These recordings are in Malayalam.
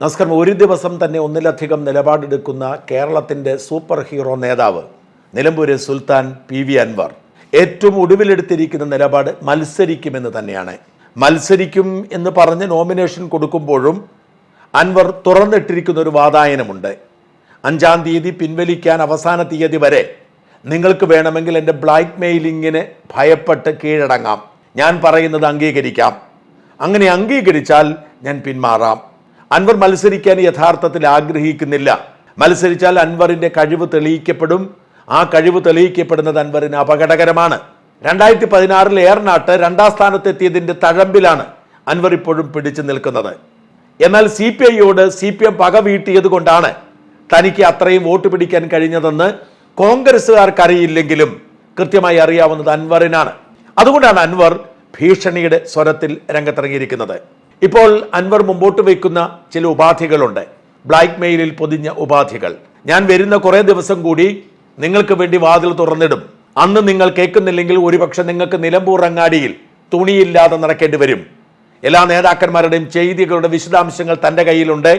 നമസ്കാരം. ഒരു ദിവസം തന്നെ ഒന്നിലധികം നിലപാടെടുക്കുന്ന കേരളത്തിന്റെ സൂപ്പർ ഹീറോ നേതാവ് നിലമ്പൂര് സുൽത്താൻ പി വി അൻവർ ഏറ്റവും ഒടുവിലെടുത്തിരിക്കുന്ന നിലപാട് മത്സരിക്കുമെന്ന് തന്നെയാണ്. മത്സരിക്കും എന്ന് പറഞ്ഞ് നോമിനേഷൻ കൊടുക്കുമ്പോഴും അൻവർ തുറന്നിട്ടിരിക്കുന്ന ഒരു വാതായനമുണ്ട്. അഞ്ചാം തീയതി പിൻവലിക്കാൻ അവസാന തീയതി വരെ നിങ്ങൾക്ക് വേണമെങ്കിൽ എന്റെ ബ്ലാക്ക് മെയിലിങ്ങിന് ഭയപ്പെട്ട് കീഴടങ്ങാം. ഞാൻ പറയുന്നത് അംഗീകരിക്കാം. അങ്ങനെ അംഗീകരിച്ചാൽ ഞാൻ പിന്മാറാം. അൻവർ മത്സരിക്കാൻ യഥാർത്ഥത്തിൽ ആഗ്രഹിക്കുന്നില്ല. മത്സരിച്ചാൽ അൻവറിന്റെ കഴിവ് തെളിയിക്കപ്പെടും. ആ കഴിവ് തെളിയിക്കപ്പെടുന്നത് അൻവറിന് അപകടകരമാണ്. രണ്ടായിരത്തി പതിനാറിൽ ഏർനാട്ട് രണ്ടാം സ്ഥാനത്തെത്തിയതിന്റെ തഴമ്പിലാണ് അൻവർ ഇപ്പോഴും പിടിച്ചു നിൽക്കുന്നത്. എന്നാൽ സി പി ഐയോട് സി പി എം പക വീട്ടിയത് കൊണ്ടാണ് തനിക്ക് അത്രയും വോട്ട് പിടിക്കാൻ കഴിഞ്ഞതെന്ന് കോൺഗ്രസ്സുകാർക്കറിയില്ലെങ്കിലും കൃത്യമായി അറിയാവുന്നത് അൻവറിനാണ്. അതുകൊണ്ടാണ് അൻവർ ഭീഷണിയുടെ സ്വരത്തിൽ രംഗത്തിറങ്ങിയിരിക്കുന്നത്. ഇപ്പോൾ അൻവർ മുമ്പോട്ട് വയ്ക്കുന്ന ചില ഉപാധികളുണ്ട്. ബ്ലാക്ക് മെയിലിൽ പൊതിഞ്ഞ ഉപാധികൾ. ഞാൻ വരുന്ന കുറെ ദിവസം കൂടി നിങ്ങൾക്ക് വേണ്ടി വാതിൽ തുറന്നിടും. അന്ന് നിങ്ങൾ കേൾക്കുന്നില്ലെങ്കിൽ ഒരുപക്ഷെ നിങ്ങൾക്ക് നിലമ്പൂർ അങ്ങാടിയിൽ തുണിയില്ലാതെ നടക്കേണ്ടി വരും. എല്ലാ നേതാക്കന്മാരുടെയും ചെയ്തികളുടെ വിശദാംശങ്ങൾ തന്റെ കയ്യിലുണ്ട്.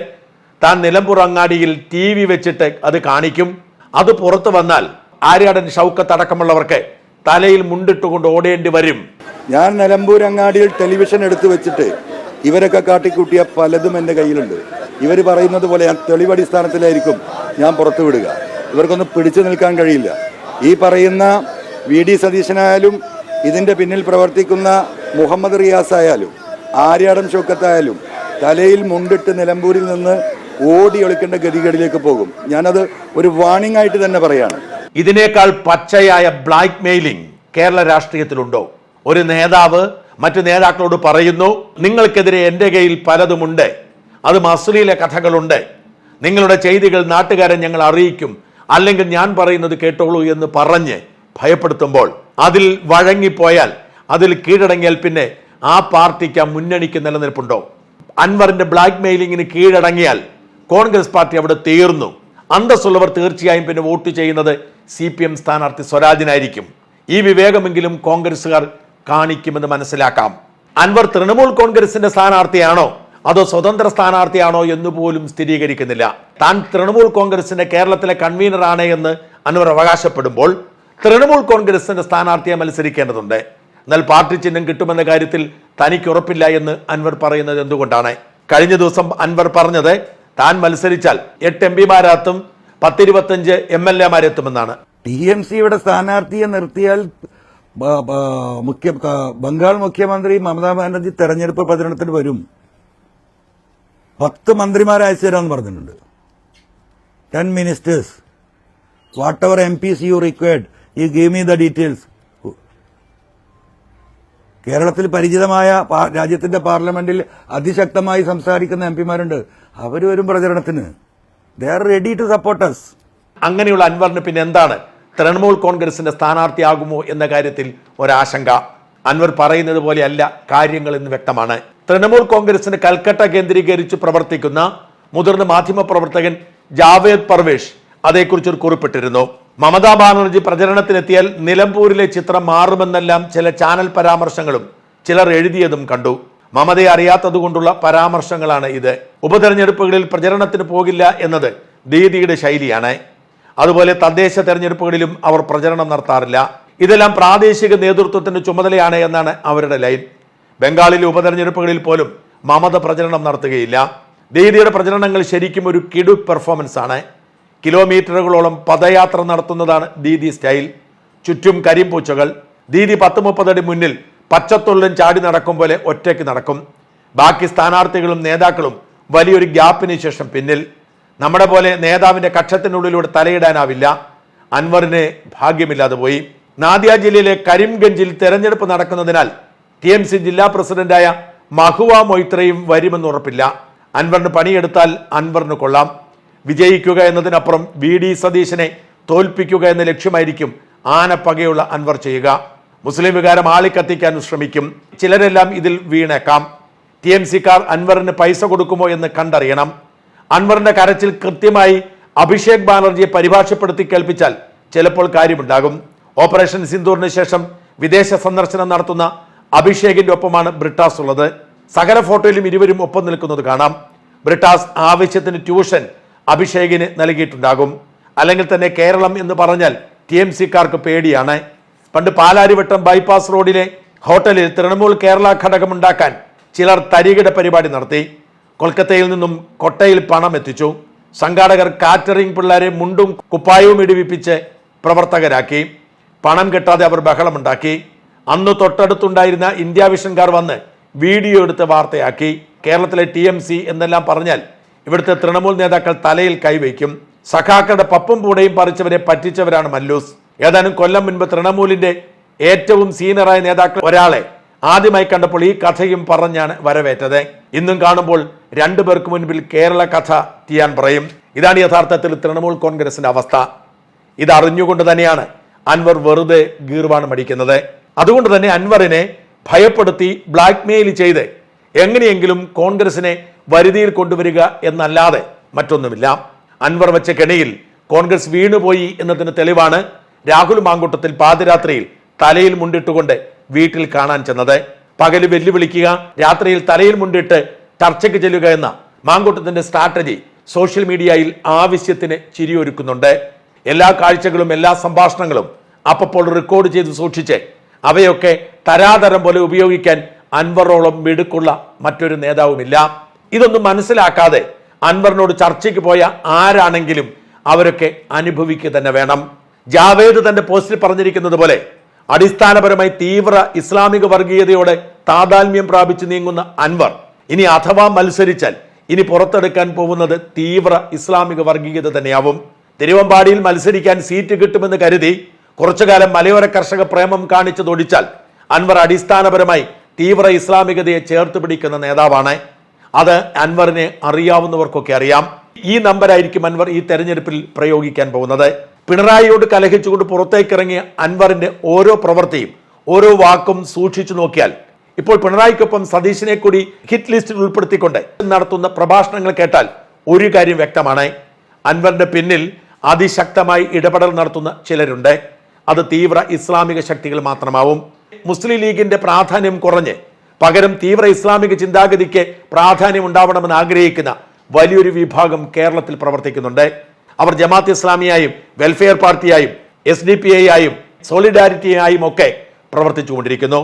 താൻ നിലമ്പൂർ അങ്ങാടിയിൽ ടി വി വെച്ചിട്ട് അത് കാണിക്കും. അത് പുറത്തു വന്നാൽ ആര്യാടൻ ഷൗക്കത്ത് അടക്കമുള്ളവർക്ക് തലയിൽ മുണ്ടിട്ടുകൊണ്ട് ഓടേണ്ടി വരും. ഞാൻ നിലമ്പൂർ അങ്ങാടിയിൽ ടെലിവിഷൻ എടുത്തു വെച്ചിട്ട് ഇവരൊക്കെ കാട്ടിക്കൂട്ടിയ പലതും എന്റെ കയ്യിലുണ്ട്. ഇവർ പറയുന്നത് പോലെ ഞാൻ തെളിവടിസ്ഥാനത്തിലായിരിക്കും ഞാൻ പുറത്തു വിടുക. ഇവർക്കൊന്നും പിടിച്ചു നിൽക്കാൻ കഴിയില്ല. ഈ പറയുന്ന വി ഡി സതീശനായാലും ഇതിന്റെ പിന്നിൽ പ്രവർത്തിക്കുന്ന മുഹമ്മദ് റിയാസ് ആയാലും ആര്യാടൻ ഷോക്കത്തായാലും തലയിൽ മുണ്ടിട്ട് നിലമ്പൂരിൽ നിന്ന് ഓടി ഒളിക്കേണ്ട ഗതികേടിലേക്ക് പോകും. ഞാനത് ഒരു വാണിംഗ് ആയിട്ട് തന്നെ പറയാണ്. ഇതിനേക്കാൾ പച്ചയായ ബ്ലാക്ക് മെയിലിംഗ് കേരള രാഷ്ട്രീയത്തിലുണ്ടോ? ഒരു നേതാവ് മറ്റു നേതാക്കളോട് പറയുന്നു നിങ്ങൾക്കെതിരെ എന്റെ കയ്യിൽ പലതുമുണ്ട്. അത് അശ്ലീല കഥകളുണ്ട്. നിങ്ങളുടെ ചെയ്തികൾ നാട്ടുകാരെ ഞങ്ങൾ അറിയിക്കും. അല്ലെങ്കിൽ ഞാൻ പറയുന്നത് കേട്ടോളൂ എന്ന് പറഞ്ഞ് ഭയപ്പെടുത്തുമ്പോൾ അതിൽ വഴങ്ങിപ്പോയാൽ അതിൽ കീഴടങ്ങിയാൽ പിന്നെ ആ പാർട്ടിക്ക് ആ മുന്നണിക്ക് നിലനിൽപ്പുണ്ടോ? അൻവറിന്റെ ബ്ലാക്ക് മെയിലിങ്ങിന് കീഴടങ്ങിയാൽ കോൺഗ്രസ് പാർട്ടി അവിടെ തീർന്നു. അന്തസ്സുള്ളവർ തീർച്ചയായും പിന്നെ വോട്ട് ചെയ്യുന്നത് സി പി എം സ്ഥാനാർത്ഥി സ്വരാജിനായിരിക്കും. ഈ വിവേകമെങ്കിലും കോൺഗ്രസുകാർ കാണിക്കുമെന്ന് മനസ്സിലാക്കാം. അൻവർ തൃണമൂൽ കോൺഗ്രസിന്റെ സ്ഥാനാർത്ഥിയാണോ? അതോ സ്വതന്ത്ര സ്ഥാനാർത്ഥിയാണോ എന്ന് പോലും സ്ഥിരീകരിക്കുന്നില്ല. താൻ തൃണമൂൽ കോൺഗ്രസിന്റെ കേരളത്തിലെ കൺവീനറാണ് എന്ന് അൻവർ അവകാശപ്പെടുമ്പോൾ തൃണമൂൽ കോൺഗ്രസിന്റെ സ്ഥാനാർത്ഥിയെ മത്സരിക്കേണ്ടതുണ്ട്. എന്നാൽ പാർട്ടി ചിഹ്നം കിട്ടുമെന്ന കാര്യത്തിൽ തനിക്ക് ഉറപ്പില്ല എന്ന് അൻവർ പറയുന്നത് എന്തുകൊണ്ടാണ്? കഴിഞ്ഞ ദിവസം അൻവർ പറഞ്ഞത് താൻ മത്സരിച്ചാൽ എട്ട് എം പിമാരെത്തും പത്തിരുപത്തഞ്ച് എം എൽ എമാരെത്തുമെന്നാണ് ടി എം സിയുടെ സ്ഥാനാർത്ഥിയെ നിർത്തിയാൽ മുഖ്യ ബംഗാൾ മുഖ്യമന്ത്രി മമതാ ബാനർജി തെരഞ്ഞെടുപ്പ് പ്രചരണത്തിന് വരും. പത്ത് മന്ത്രിമാരെ അയച്ചു തരാമെന്ന് പറഞ്ഞിട്ടുണ്ട്. Ten ministers. Whatever M Ps you required. You give me the details. കേരളത്തിൽ പരിചിതമായ രാജ്യത്തിന്റെ പാർലമെന്റിൽ അതിശക്തമായി സംസാരിക്കുന്ന എം പിമാരുണ്ട്. അവർ വരും പ്രചരണത്തിന്. They are ready to supporters അങ്ങനെയുള്ള അൻവറിന് പിന്നെ എന്താണ്? തൃണമൂൽ കോൺഗ്രസിന്റെ സ്ഥാനാർത്ഥിയാകുമോ എന്ന കാര്യത്തിൽ ഒരാശങ്ക. അൻവർ പറയുന്നത് പോലെയല്ല കാര്യങ്ങൾ എന്ന് വ്യക്തമാണ്. തൃണമൂൽ കോൺഗ്രസിന് കൽക്കട്ട കേന്ദ്രീകരിച്ച് പ്രവർത്തിക്കുന്ന മുതിർന്ന മാധ്യമ പ്രവർത്തകൻ ജാവേദ് പർവേഷ് അതേക്കുറിച്ച് ഒരു കുറിപ്പിട്ടിരുന്നു. മമതാ ബാനർജി പ്രചരണത്തിനെത്തിയാൽ നിലമ്പൂരിലെ ചിത്രം മാറുമെന്നെല്ലാം ചില ചാനൽ പരാമർശങ്ങളും ചിലർ എഴുതിയതും കണ്ടു. മമതയെ അറിയാത്തതുകൊണ്ടുള്ള പരാമർശങ്ങളാണ് ഇത്. ഉപതെരഞ്ഞെടുപ്പുകളിൽ പ്രചരണത്തിന് പോകില്ല എന്നത് ദീദിയുടെ ശൈലിയാണ്. അതുപോലെ തദ്ദേശ തെരഞ്ഞെടുപ്പുകളിലും അവർ പ്രചരണം നടത്താറില്ല. ഇതെല്ലാം പ്രാദേശിക നേതൃത്വത്തിന്റെ ചുമതലയാണ് എന്നാണ് അവരുടെ ലൈൻ. ബംഗാളിലെ ഉപതെരഞ്ഞെടുപ്പുകളിൽ പോലും മമത പ്രചരണം നടത്തുകയില്ല. ദീദിയുടെ പ്രചരണങ്ങൾ ശരിക്കും ഒരു കിടു പെർഫോമൻസ് ആണ്. കിലോമീറ്ററുകളോളം പദയാത്ര നടത്തുന്നതാണ് ദീദി സ്റ്റൈൽ. ചുറ്റും കരിമ്പൂച്ചകൾ ദീദി പത്ത് മുപ്പതടി മുന്നിൽ പച്ചത്തുള്ളും ചാടി നടക്കും പോലെ ഒറ്റയ്ക്ക് നടക്കും. ബാക്കി സ്ഥാനാർത്ഥികളും നേതാക്കളും വലിയൊരു ഗ്യാപ്പിന് ശേഷം പിന്നിൽ. നമ്മുടെ പോലെ നേതാവിന്റെ കക്ഷത്തിനുള്ളിലൂടെ തലയിടാനാവില്ല. അൻവറിന് ഭാഗ്യമില്ലാതെ പോയി. നാദിയ ജില്ലയിലെ കരിംഗഞ്ചിൽ തെരഞ്ഞെടുപ്പ് നടക്കുന്നതിനാൽ ടി എം സി ജില്ലാ പ്രസിഡന്റായ മഹുവ മൊയ്ത്രയും വരുമെന്ന് ഉറപ്പില്ല. അൻവറിന് പണിയെടുത്താൽ അൻവറിന് കൊള്ളാം. വിജയിക്കുക എന്നതിനപ്പുറം വി ഡി സതീശനെ തോൽപ്പിക്കുക എന്ന ലക്ഷ്യമായിരിക്കും ആനപ്പകയുള്ള അൻവർ ചെയ്യുക. മുസ്ലിം വികാരം ആളിക്കത്തിക്കാൻ ശ്രമിക്കും. ചിലരെല്ലാം ഇതിൽ വീണേക്കാം. ടി എം സിക്കാർ അൻവറിന് പൈസ കൊടുക്കുമോ എന്ന് കണ്ടറിയണം. അൻവറിന്റെ കരച്ചിൽ കൃത്യമായി അഭിഷേക് ബാനർജിയെ പരിഭാഷപ്പെടുത്തി കേൾപ്പിച്ചാൽ ചിലപ്പോൾ കാര്യമുണ്ടാകും. ഓപ്പറേഷൻ സിന്ദൂറിന് ശേഷം വിദേശ സന്ദർശനം നടത്തുന്ന അഭിഷേകിന്റെ ഒപ്പമാണ് ബ്രിട്ടാസ് ഉള്ളത്. സകല ഫോട്ടോയിലും ഇരുവരും ഒപ്പം നിൽക്കുന്നത് കാണാം. ബ്രിട്ടാസ് ആവശ്യത്തിന് ട്യൂഷൻ അഭിഷേകിന് നൽകിയിട്ടുണ്ടാകും. അല്ലെങ്കിൽ തന്നെ കേരളം എന്ന് പറഞ്ഞാൽ ടി എം സിക്കാർക്ക് പേടിയാണ്. പണ്ട് പാലാരിവട്ടം ബൈപ്പാസ് റോഡിലെ ഹോട്ടലിൽ തൃണമൂൽ കേരള ഘടകമുണ്ടാക്കാൻ ചിലർ തരികിട പരിപാടി നടത്തി. കൊൽക്കത്തയിൽ നിന്നും കൊട്ടയിൽ പണം എത്തിച്ചു. സംഘാടകർ കാറ്ററിംഗ് പിള്ളേരെ മുണ്ടും കുപ്പായവും ഇടിവിപ്പിച്ച് പ്രവർത്തകരാക്കി. പണം കിട്ടാതെ അവർ ബഹളമുണ്ടാക്കി. അന്ന് തൊട്ടടുത്തുണ്ടായിരുന്ന ഇന്ത്യ വിഷൻകാർ വന്ന് വീഡിയോ എടുത്ത് വാർത്തയാക്കി. കേരളത്തിലെ ടി എം സി എന്നെല്ലാം പറഞ്ഞാൽ ഇവിടുത്തെ തൃണമൂൽ നേതാക്കൾ തലയിൽ കൈവയ്ക്കും. സഖാക്കളുടെ പപ്പും പൂടയും പറിച്ചവരെ പറ്റിച്ചവരാണ് മല്ലൂസ്. ഏതാനും കൊല്ലം മുൻപ് തൃണമൂലിന്റെ ഏറ്റവും സീനിയറായ നേതാക്കൾ ഒരാളെ ആദ്യമായി കണ്ടപ്പോൾ ഈ കഥയും പറഞ്ഞാണ് വരവേറ്റത്. ഇന്നും കാണുമ്പോൾ രണ്ടു പേർക്ക് മുൻപിൽ കേരള കഥ ചെയ്യാൻ പറയും. ഇതാണ് യഥാർത്ഥത്തിൽ തൃണമൂൽ കോൺഗ്രസിന്റെ അവസ്ഥ. ഇത് തന്നെയാണ് അൻവർ വെറുതെ ഗീർവാണം അടിക്കുന്നത്. അതുകൊണ്ട് തന്നെ അൻവറിനെ ഭയപ്പെടുത്തി ബ്ലാക്ക്മെയിൽ ചെയ്ത് എങ്ങനെയെങ്കിലും കോൺഗ്രസിനെ വരുതിയിൽ കൊണ്ടുവരിക എന്നല്ലാതെ മറ്റൊന്നുമില്ല. അൻവർ വെച്ച കെണിയിൽ കോൺഗ്രസ് വീണുപോയി എന്നതിന് തെളിവാണ് രാഹുൽ മാങ്കൂട്ടത്തിൽ പാതിരാത്രിയിൽ തലയിൽ മുണ്ടിട്ടുകൊണ്ട് വീട്ടിൽ കാണാൻ ചെന്നത്. പകൽ വെല്ലുവിളിക്കുക രാത്രിയിൽ തലയിൽ മുണ്ടിട്ട് ചർച്ചയ്ക്ക് ചെല്ലുക എന്ന മാങ്കൂട്ടത്തിന്റെ സ്ട്രാറ്റജി സോഷ്യൽ മീഡിയയിൽ ആവശ്യത്തിന് ചിരിയൊരുക്കുന്നുണ്ട്. എല്ലാ കാഴ്ചകളും എല്ലാ സംഭാഷണങ്ങളും അപ്പപ്പോൾ റെക്കോർഡ് ചെയ്ത് സൂക്ഷിച്ച് അവയൊക്കെ തരാതരം പോലെ ഉപയോഗിക്കാൻ അൻവറോളം മിടുക്കുള്ള മറ്റൊരു നേതാവുമില്ല. ഇതൊന്നും മനസ്സിലാക്കാതെ അൻവറിനോട് ചർച്ചയ്ക്ക് പോയ ആരാണെങ്കിലും അവരൊക്കെ അനുഭവിക്കുക തന്നെ വേണം. ജാവേദ് തന്റെ പോസ്റ്റിൽ പറഞ്ഞിരിക്കുന്നത് പോലെ അടിസ്ഥാനപരമായി തീവ്ര ഇസ്ലാമിക വർഗീയതയോടെ താതാത്മ്യം പ്രാപിച്ചു നീങ്ങുന്ന അൻവർ. ഇനി അഥവാ മത്സരിച്ചാൽ ഇനി പുറത്തെടുക്കാൻ പോകുന്നത് തീവ്ര ഇസ്ലാമിക വർഗീയത തന്നെയാവും. തിരുവമ്പാടിയിൽ മത്സരിക്കാൻ സീറ്റ് കിട്ടുമെന്ന് കരുതി കുറച്ചുകാലം മലയോര കർഷക പ്രേമം കാണിച്ചതൊടിച്ചാൽ അൻവർ അടിസ്ഥാനപരമായി തീവ്ര ഇസ്ലാമികതയെ ചേർത്ത് പിടിക്കുന്ന നേതാവാണ്. അത് അൻവറിനെ അറിയാവുന്നവർക്കൊക്കെ അറിയാം. ഈ നമ്പരായിരിക്കും അൻവർ ഈ തെരഞ്ഞെടുപ്പിൽ പ്രയോഗിക്കാൻ പോകുന്നത്. പിണറായിയോട് കലഹിച്ചുകൊണ്ട് പുറത്തേക്കിറങ്ങിയ അൻവറിന്റെ ഓരോ പ്രവൃത്തിയും ഓരോ വാക്കും സൂക്ഷിച്ചു നോക്കിയാൽ ഇപ്പോൾ പിണറായിക്കൊപ്പം സതീശിനെ കൂടി ഹിറ്റ് ലിസ്റ്റിൽ ഉൾപ്പെടുത്തിക്കൊണ്ട് നടത്തുന്ന പ്രഭാഷണങ്ങൾ കേട്ടാൽ ഒരു കാര്യം വ്യക്തമാണ്. അൻവറിന്റെ പിന്നിൽ അതിശക്തമായി ഇടപെടൽ നടത്തുന്ന ചിലരുണ്ട്. അത് തീവ്ര ഇസ്ലാമിക ശക്തികൾ മാത്രമാവും. മുസ്ലിം ലീഗിന്റെ പ്രാധാന്യം കുറഞ്ഞ് പകരം തീവ്ര ഇസ്ലാമിക ചിന്താഗതിക്ക് പ്രാധാന്യം ഉണ്ടാവണമെന്ന് ആഗ്രഹിക്കുന്ന വലിയൊരു വിഭാഗം കേരളത്തിൽ പ്രവർത്തിക്കുന്നുണ്ട്. അവർ ജമാഅത്ത് ഇസ്ലാമിയായും വെൽഫെയർ പാർട്ടിയായും എസ് ഡി പി ഐ ആയും സോളിഡാരിറ്റിയായും ഒക്കെ പ്രവർത്തിച്ചുകൊണ്ടിരിക്കുന്നു.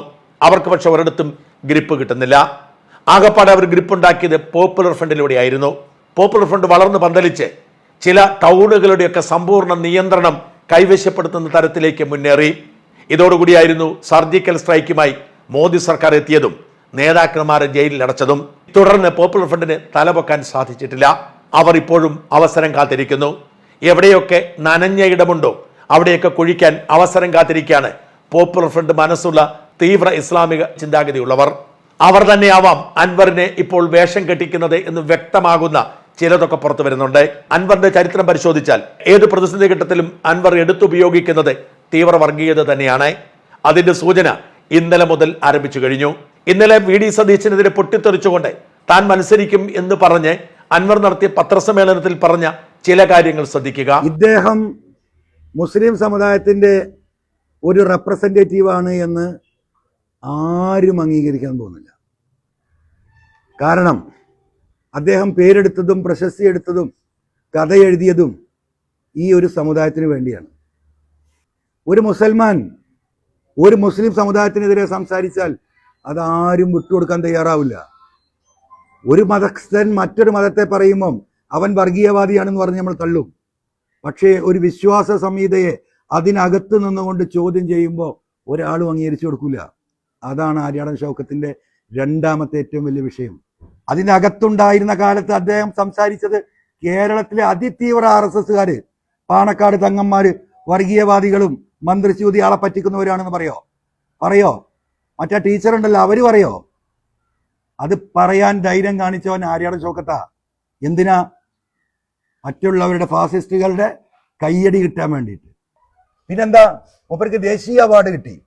അവർക്ക് പക്ഷെ ഒരിടത്തും ഗ്രിപ്പ് കിട്ടുന്നില്ല. ആകപ്പാടെ അവർ ഗ്രിപ്പ് ഉണ്ടാക്കിയത് പോപ്പുലർ ഫ്രണ്ടിലൂടെയായിരുന്നു പോപ്പുലർ ഫ്രണ്ട് വളർന്ന് പന്തലിച്ച് ചില ടൗണുകളുടെയൊക്കെ സമ്പൂർണ നിയന്ത്രണം കൈവശപ്പെടുത്തുന്ന തരത്തിലേക്ക് മുന്നേറി. ഇതോടുകൂടിയായിരുന്നു സർജിക്കൽ സ്ട്രൈക്കുമായി മോദി സർക്കാർ എത്തിയതും നേതാക്കന്മാരെ ജയിലിൽ അടച്ചതും. തുടർന്ന് പോപ്പുലർ ഫ്രണ്ടിന് തലപൊക്കാൻ സാധിച്ചിട്ടില്ല. അവർ ഇപ്പോഴും അവസരം കാത്തിരിക്കുന്നു. എവിടെയൊക്കെ നനഞ്ഞ ഇടമുണ്ടോ അവിടെയൊക്കെ കുഴിക്കാൻ അവസരം കാത്തിരിക്കുകയാണ്. പോപ്പുലർ ഫ്രണ്ട് മനസ്സുള്ള തീവ്ര ഇസ്ലാമിക ചിന്താഗതിയുള്ളവർ. അവർ തന്നെയാവാം അൻവറിനെ ഇപ്പോൾ വേഷം കെട്ടിക്കുന്നത് എന്ന് വ്യക്തമാകുന്ന ചിലതൊക്കെ പുറത്തു വരുന്നുണ്ട്. അൻവറിന്റെ ചരിത്രം പരിശോധിച്ചാൽ ഏത് പ്രതിസന്ധി ഘട്ടത്തിലും അൻവർ എടുത്തുപയോഗിക്കുന്നത് തീവ്ര വർഗീയത തന്നെയാണ്. അതിന്റെ സൂചന ഇന്നലെ മുതൽ ആരംഭിച്ചു കഴിഞ്ഞു. ഇന്നലെ വി ഡി സതീശനെതിരെ പൊട്ടിത്തെറിച്ചുകൊണ്ട് താൻ മത്സരിക്കും എന്ന് പറഞ്ഞ് അൻവർ നടത്തിയ പത്രസമ്മേളനത്തിൽ പറഞ്ഞ ചില കാര്യങ്ങൾ ശ്രദ്ധിക്കുക. ഇദ്ദേഹം മുസ്ലിം സമുദായത്തിന്റെ ഒരു റെപ്രസെന്റേറ്റീവ് ആണ് എന്ന് ആരും അംഗീകരിക്കാൻ തോന്നില്ല കാരണം അദ്ദേഹം പേരെടുത്തതും പ്രശസ്തി എടുത്തതും കഥ എഴുതിയതും ഈ ഒരു സമുദായത്തിന് വേണ്ടിയാണ്. ഒരു മുസൽമാൻ ഒരു മുസ്ലിം സമുദായത്തിനെതിരെ സംസാരിച്ചാൽ അതാരും വിട്ടുകൊടുക്കാൻ തയ്യാറാവില്ല. ഒരു മതസ്ഥൻ മറ്റൊരു മതത്തെ പറയുമ്പം അവൻ വർഗീയവാദിയാണെന്ന് പറഞ്ഞ് നമ്മൾ തള്ളും. പക്ഷേ ഒരു വിശ്വാസ സംഹിതയെ അതിനകത്ത് നിന്നുകൊണ്ട് ചോദ്യം ചെയ്യുമ്പോൾ ഒരാളും അംഗീകരിച്ചു കൊടുക്കില്ല അതാണ് ആര്യാടൻ ശൗക്കത്തിന്റെ രണ്ടാമത്തെ ഏറ്റവും വലിയ വിഷയം. അതിനകത്തുണ്ടായിരുന്ന കാലത്ത് അദ്ദേഹം സംസാരിച്ചത് കേരളത്തിലെ അതിതീവ്ര ആർ എസ് എസ്സുകാര് പാണക്കാട് തങ്ങന്മാര് വർഗീയവാദികളും മന്ത്രിസ്യൂതി ആളെ പറ്റിക്കുന്നവരാണെന്ന് പറയോ? പറയോ? മറ്റേ ടീച്ചർ ഉണ്ടല്ലോ അവർ പറയോ? അത് പറയാൻ ധൈര്യം കാണിച്ചവൻ ആര്യാടൻ ചോക്കത്ത. എന്തിനാ? മറ്റുള്ളവരുടെ ഫാസിസ്റ്റുകളുടെ കയ്യടി കിട്ടാൻ വേണ്ടിയിട്ട്. പിന്നെന്താ? മൂപ്പർക്ക് ദേശീയ അവാർഡ് കിട്ടി.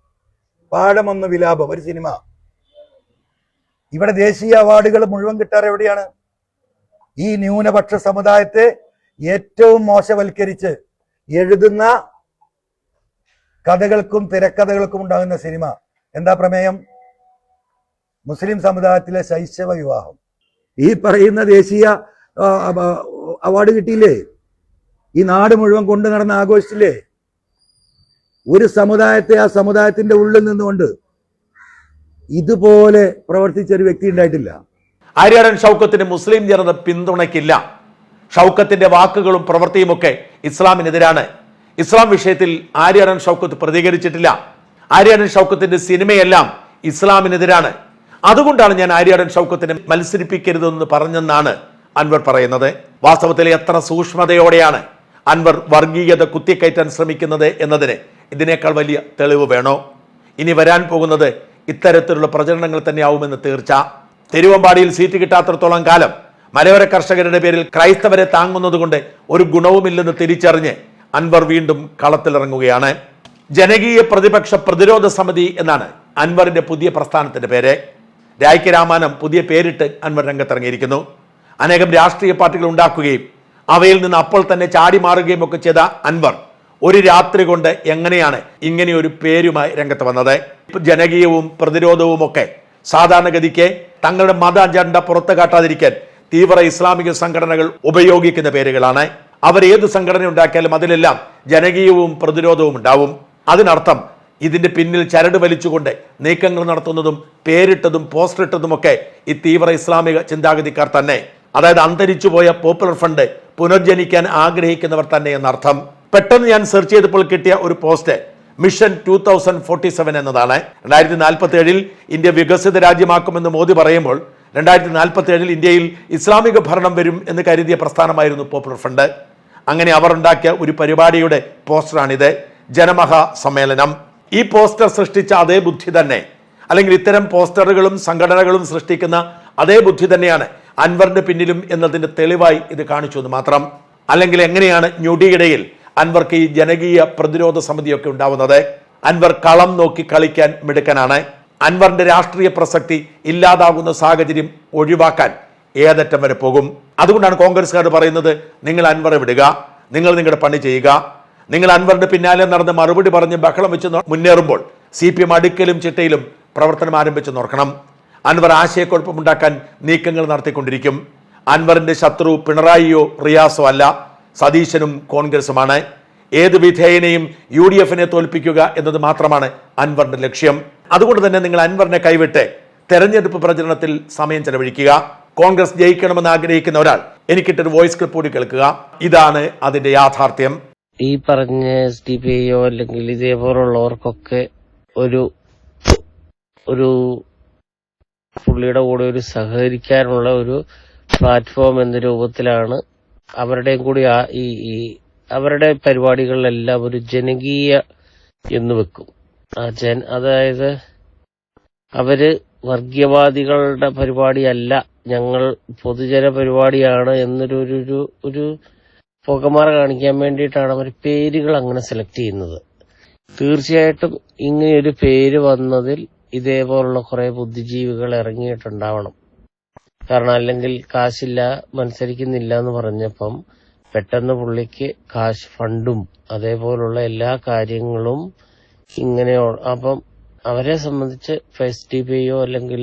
പാഴമൊന്ന് വിലാപം ഒരു സിനിമ. ഇവിടെ ദേശീയ അവാർഡുകൾ മുഴുവൻ കിട്ടാറ് എവിടെയാണ്? ഈ ന്യൂനപക്ഷ സമുദായത്തെ ഏറ്റവും മോശവൽക്കരിച്ച് എഴുതുന്ന കഥകൾക്കും തിരക്കഥകൾക്കും ഉണ്ടാകുന്ന സിനിമ. എന്താ പ്രമേയം? മുസ്ലിം സമുദായത്തിലെ ശൈശവ വിവാഹം. ഈ പറയുന്ന ദേശീയ അവാർഡ് കിട്ടിയില്ലേ? ഈ നാട് മുഴുവൻ കൊണ്ടു നടന്ന് ആഘോഷിച്ചില്ലേ? ഒരു സമുദായത്തെ ആ സമുദായത്തിന്റെ ഉള്ളിൽ നിന്നുകൊണ്ട് ഇതുപോലെ പ്രവർത്തിച്ച ഒരു വ്യക്തി ഉണ്ടായിട്ടില്ല. ആര്യാടൻ ഷൗക്കത്തിന് മുസ്ലിം ജനത പിന്തുണയ്ക്കില്ല. ഷൗക്കത്തിന്റെ വാക്കുകളും പ്രവൃത്തിയുമൊക്കെ ഇസ്ലാമിനെതിരാണ്. ഇസ്ലാം വിഷയത്തിൽ ആര്യാടൻ ഷൗക്കത്ത് പ്രതികരിച്ചിട്ടില്ല. ആര്യാടൻ ഷൗക്കത്തിന്റെ സിനിമയെല്ലാം ഇസ്ലാമിനെതിരാണ്. അതുകൊണ്ടാണ് ഞാൻ ആര്യാടൻ ഷൗക്കത്തിനെ മത്സരിപ്പിക്കരുതെന്ന് പറഞ്ഞെന്നാണ് അൻവർ പറയുന്നത്. വാസ്തവത്തിൽ എത്ര സൂക്ഷ്മതയോടെയാണ് അൻവർ വർഗീയത കുത്തിക്കയറ്റാൻ ശ്രമിക്കുന്നത് എന്നതിന് ഇതിനേക്കാൾ വലിയ തെളിവ് വേണോ? ഇനി വരാൻ പോകുന്നത് ഇത്തരത്തിലുള്ള പ്രചരണങ്ങൾ തന്നെയാവുമെന്ന് തീർച്ച. തിരുവമ്പാടിയിൽ സീറ്റ് കിട്ടാത്തിടത്തോളം കാലം മലയോര കർഷകരുടെ പേരിൽ ക്രൈസ്തവരെ താങ്ങുന്നതുകൊണ്ട് ഒരു ഗുണവുമില്ലെന്ന് തിരിച്ചറിഞ്ഞ് അൻവർ വീണ്ടും കളത്തിലിറങ്ങുകയാണ്. ജനകീയ പ്രതിപക്ഷ പ്രതിരോധ സമിതി എന്നാണ് അൻവറിന്റെ പുതിയ പ്രസ്ഥാനത്തിന്റെ പേര്. രായ്ക്ക് രാമാനം പുതിയ പേരിട്ട് അൻവർ രംഗത്തിറങ്ങിയിരിക്കുന്നു. അനേകം രാഷ്ട്രീയ പാർട്ടികൾ ഉണ്ടാക്കുകയും അവയിൽ നിന്ന് അപ്പോൾ തന്നെ ചാടി മാറുകയും ഒക്കെ ചെയ്ത അൻവർ ഒരു രാത്രി കൊണ്ട് എങ്ങനെയാണ് ഇങ്ങനെ ഒരു പേരുമായി രംഗത്ത് വന്നത്? ജനകീയവും പ്രതിരോധവും ഒക്കെ സാധാരണഗതിക്ക് തങ്ങളുടെ മത അജണ്ട പുറത്തു കാട്ടാതിരിക്കാൻ തീവ്ര ഇസ്ലാമിക സംഘടനകൾ ഉപയോഗിക്കുന്ന പേരുകളാണ്. അവർ ഏത് സംഘടന ഉണ്ടാക്കിയാലും അതിലെല്ലാം ജനകീയവും പ്രതിരോധവും ഉണ്ടാവും. അതിനർത്ഥം ഇതിന്റെ പിന്നിൽ ചരട് വലിച്ചുകൊണ്ട് നീക്കങ്ങൾ നടത്തുന്നതും പേരിട്ടതും പോസ്റ്റർ ഇട്ടതുമൊക്കെ ഈ തീവ്ര ഇസ്ലാമിക ചിന്താഗതിക്കാർ തന്നെ. അതായത് അന്തരിച്ചു പോയ പോപ്പുലർ ഫണ്ട് പുനർജനിക്കാൻ ആഗ്രഹിക്കുന്നവർ തന്നെ എന്നർത്ഥം. പെട്ടെന്ന് ഞാൻ സെർച്ച് ചെയ്തപ്പോൾ കിട്ടിയ ഒരു post mission two thousand forty seven എന്നതാണ്. രണ്ടായിരത്തി നാൽപ്പത്തി ഏഴിൽ ഇന്ത്യ വികസിത രാജ്യമാക്കുമെന്ന് മോദി പറയുമ്പോൾ രണ്ടായിരത്തി നാൽപ്പത്തി ഏഴിൽ ഇന്ത്യയിൽ ഇസ്ലാമിക ഭരണം വരും എന്ന് കരുതിയ പ്രസ്ഥാനമായിരുന്നു പോപ്പുലർ ഫ്രണ്ട് അങ്ങനെ അവർ ഉണ്ടാക്കിയ ഒരു പരിപാടിയുടെ പോസ്റ്ററാണിത്. ജനമഹാ സമ്മേളനം ഈ പോസ്റ്റർ സൃഷ്ടിച്ച അതേ ബുദ്ധി തന്നെ. അല്ലെങ്കിൽ ഇത്തരം പോസ്റ്ററുകളും സംഘടനകളും സൃഷ്ടിക്കുന്ന അതേ ബുദ്ധി തന്നെയാണ് അൻവറിന്റെ പിന്നിലും എന്നതിന്റെ തെളിവായി ഇത് കാണിച്ചു എന്ന് മാത്രം. അല്ലെങ്കിൽ എങ്ങനെയാണ് ഞൊടിയിടയിൽ അൻവർക്ക് ഈ ജനകീയ പ്രതിരോധ സമിതിയൊക്കെ ഉണ്ടാവുന്നത്? അൻവർ കളം നോക്കി കളിക്കാൻ മിടുക്കനാണ്. അൻവറിന്റെ രാഷ്ട്രീയ പ്രസക്തി ഇല്ലാതാകുന്ന സാഹചര്യം ഒഴിവാക്കാൻ ഏതറ്റം വരെ പോകും. അതുകൊണ്ടാണ് കോൺഗ്രസ്സുകാർ പറയുന്നത് നിങ്ങൾ അൻവറെ വിടുക. നിങ്ങൾ നിങ്ങളുടെ പണി ചെയ്യുക. നിങ്ങൾ അൻവറിന്റെ പിന്നാലെ നടന്ന് മറുപടി പറഞ്ഞ് ബഹളം വെച്ച് മുന്നേറുമ്പോൾ സി പി എം അടുക്കലും ചിട്ടയിലും പ്രവർത്തനം ആരംഭിച്ച് നോക്കണം അൻവർ ആശയക്കുഴപ്പമുണ്ടാക്കാൻ നീക്കങ്ങൾ നടത്തിക്കൊണ്ടിരിക്കും. അൻവറിന്റെ ശത്രു പിണറായിയോ റിയാസോ അല്ല. സതീശനും കോൺഗ്രസുമാണ്. ഏത് വിധേയനെയും യു ഡി എഫിനെ തോൽപ്പിക്കുക എന്നത് മാത്രമാണ് അൻവറിന്റെ ലക്ഷ്യം. അതുകൊണ്ട് തന്നെ നിങ്ങൾ അൻവറിനെ കൈവിട്ട് തെരഞ്ഞെടുപ്പ് പ്രചരണത്തിൽ സമയം ചെലവഴിക്കുക. കോൺഗ്രസ് ജയിക്കണമെന്ന് ആഗ്രഹിക്കുന്ന ഒരാൾ എനിക്കിട്ടൊരു വോയിസ് ക്ലിപ്പ് കൂടി കേൾക്കുക. ഇതാണ് അതിന്റെ യാഥാർത്ഥ്യം. ഈ പറഞ്ഞ എസ് ഡി പി ഐയോ അല്ലെങ്കിൽ ഇതേപോലുള്ളവർക്കൊക്കെ ഒരു ഒരു പുള്ളിയുടെ കൂടെ ഒരു സഹകരിക്കാനുള്ള ഒരു പ്ലാറ്റ്ഫോം എന്ന രൂപത്തിലാണ് അവരുടെയും കൂടി ഈ ഈ അവരുടെ പരിപാടികളിലെല്ലാം ഒരു ജനകീയ എന്ന് വെക്കും. ആ ജൻ അതായത് അവർ വർഗീയവാദികളുടെ പരിപാടിയല്ല ഞങ്ങൾ പൊതുജന പരിപാടിയാണ് എന്നൊരു ഒരു ഒരു പുകമറ കാണിക്കാൻ വേണ്ടിയിട്ടാണ് അവർ പേരുകൾ അങ്ങനെ സെലക്ട് ചെയ്യുന്നത്. തീർച്ചയായിട്ടും ഇങ്ങനെയൊരു പേര് വന്നതിൽ ഇതേപോലുള്ള കുറെ ബുദ്ധിജീവികൾ ഇറങ്ങിയിട്ടുണ്ടാവണം. കാരണം അല്ലെങ്കിൽ കാശില്ല മത്സരിക്കുന്നില്ല എന്ന് പറഞ്ഞപ്പം പെട്ടെന്ന് പുള്ളിക്ക് കാശ് ഫണ്ടും അതേപോലുള്ള എല്ലാ കാര്യങ്ങളും ഇങ്ങനെ അപ്പം അവരെ സംബന്ധിച്ച് എസ് ഡി അല്ലെങ്കിൽ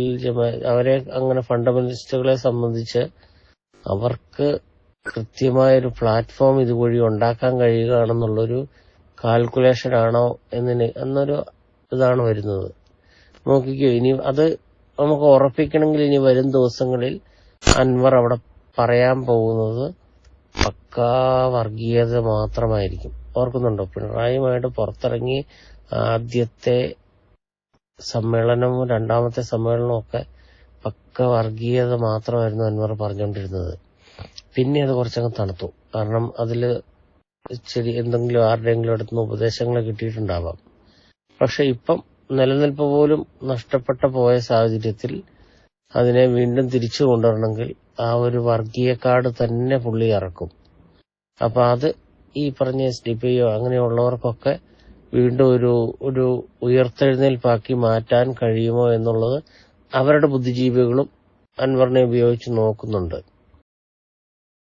അവരെ അങ്ങനെ ഫണ്ടമെന്റലിസ്റ്റുകളെ സംബന്ധിച്ച് അവർക്ക് കൃത്യമായ ഒരു പ്ലാറ്റ്ഫോം ഇതുവഴി ഉണ്ടാക്കാൻ കഴിയുകയാണെന്നുള്ളൊരു കാൽക്കുലേഷൻ ആണോ എന്നിന് എന്നൊരു ഇതാണ് വരുന്നത്. നോക്കിക്കോ ഇനി അത് നമുക്ക് ഉറപ്പിക്കണമെങ്കിൽ ഇനി വരും ദിവസങ്ങളിൽ അൻവർ അവിടെ പറയാൻ പോകുന്നത് പക്കാ വർഗീയത മാത്രമായിരിക്കും. ഓർക്കുന്നുണ്ടോ? പിണറായിയുമായിട്ട് പുറത്തിറങ്ങി ആദ്യത്തെ സമ്മേളനവും രണ്ടാമത്തെ സമ്മേളനവും ഒക്കെ പക്ക വർഗീയത മാത്രമായിരുന്നു അൻവർ പറഞ്ഞുകൊണ്ടിരുന്നത്. പിന്നെ അത് കുറച്ചങ്ങ് തണുത്തു. കാരണം അതിൽ ചെറിയ എന്തെങ്കിലും ആരുടെയെങ്കിലും അടുത്ത് നിന്ന് ഉപദേശങ്ങൾ കിട്ടിയിട്ടുണ്ടാവാം. പക്ഷെ ഇപ്പം നിലനിൽപ്പ് പോലും നഷ്ടപ്പെട്ട പോയ സാഹചര്യത്തിൽ അതിനെ വീണ്ടും തിരിച്ചു കൊണ്ടുവരണമെങ്കിൽ ആ ഒരു വർഗീയ കാർഡ് തന്നെ പുള്ളി ഇറക്കും. അപ്പൊ അത് ഈ പറഞ്ഞ എസ് ഡി പി ഒ അങ്ങനെയുള്ളവർക്കൊക്കെ വീണ്ടും ഒരു ഒരു ഉയർത്തെഴുന്നേൽപ്പാക്കി മാറ്റാൻ കഴിയുമോ എന്നുള്ളത് അവരുടെ ബുദ്ധിജീവികളും അൻവറിനെ ഉപയോഗിച്ച് നോക്കുന്നുണ്ട്.